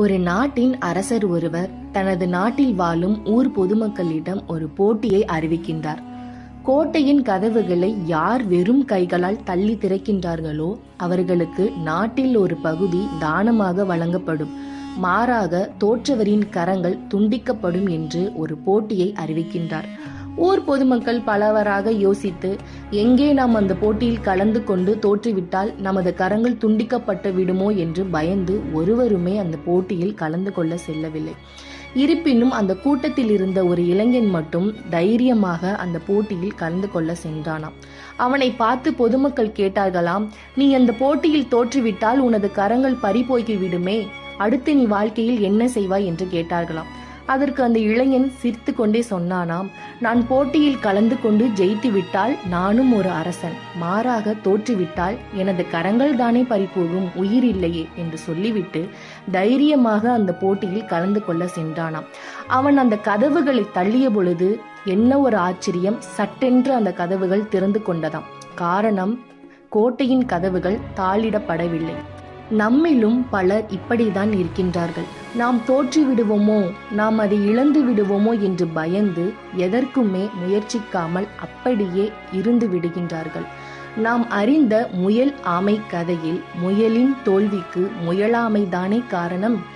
ஒரு நாட்டின் அரசர் ஒருவர் தனது நாட்டில் வாழும் ஊர் பொதுமக்களிடம் ஒரு போட்டியை அறிவிக்கின்றார். கோட்டையின் கதவுகளை யார் வெறும் கைகளால் தள்ளி திறக்கின்றார்களோ அவர்களுக்கு நாட்டில் ஒரு பகுதி தானமாக வழங்கப்படும். மாறாக தோற்றவரின் கரங்கள் துண்டிக்கப்படும் என்று ஒரு போட்டியை அறிவிக்கின்றார். ஊர் பொதுமக்கள் பலவராக யோசித்து எங்கே நாம் அந்த போட்டியில் கலந்து கொண்டு தோற்றுவிட்டால் நமது கரங்கள் துண்டிக்கப்பட்டு விடுமோ? என்று பயந்து ஒருவருமே அந்த போட்டியில் கலந்து கொள்ள செல்லவில்லை. இருப்பினும் அந்த கூட்டத்தில் இருந்த ஒரு இளைஞன் மட்டும் தைரியமாக அந்த போட்டியில் கலந்து கொள்ள சென்றானாம். அவனை பார்த்து பொதுமக்கள் கேட்டார்களாம் நீ அந்த போட்டியில் தோற்றுவிட்டால் உனது கரங்கள் பறிபோய்கி விடுமே? அடுத்து நீ வாழ்க்கையில் என்ன செய்வாய்? என்று கேட்டார்களாம். அதற்கு அந்த இளைஞன் சிரித்து கொண்டே சொன்னானாம் நான் போட்டியில் கலந்து கொண்டு ஜெயித்து விட்டால் நானும் ஒரு அரசன். மாறாக தோற்றுவிட்டால் எனது கரங்கள் தானே பறிபோகும் உயிர் இல்லையே என்று சொல்லிவிட்டு தைரியமாக அந்த போட்டியில் கலந்து கொள்ள சென்றானாம். அவன் அந்த கதவுகளை தள்ளிய பொழுது என்ன ஒரு ஆச்சரியம் சட்டென்று அந்த கதவுகள் திறந்து கொண்டதாம். காரணம் கோட்டையின் கதவுகள் தாளிடப்படவில்லை. நம்மிலும் பலர் இப்படிதான் இருக்கின்றார்கள். நாம் தோற்றி விடுவோமோ? நாம் அதை இழந்து விடுவோமோ என்று பயந்து எதற்குமே முயற்சிக்காமல் அப்படியே இருந்து விடுகின்றார்கள். நாம் அறிந்த முயல் ஆமை கதையில் முயலின் தோல்விக்கு முயலாமைதானே காரணம்?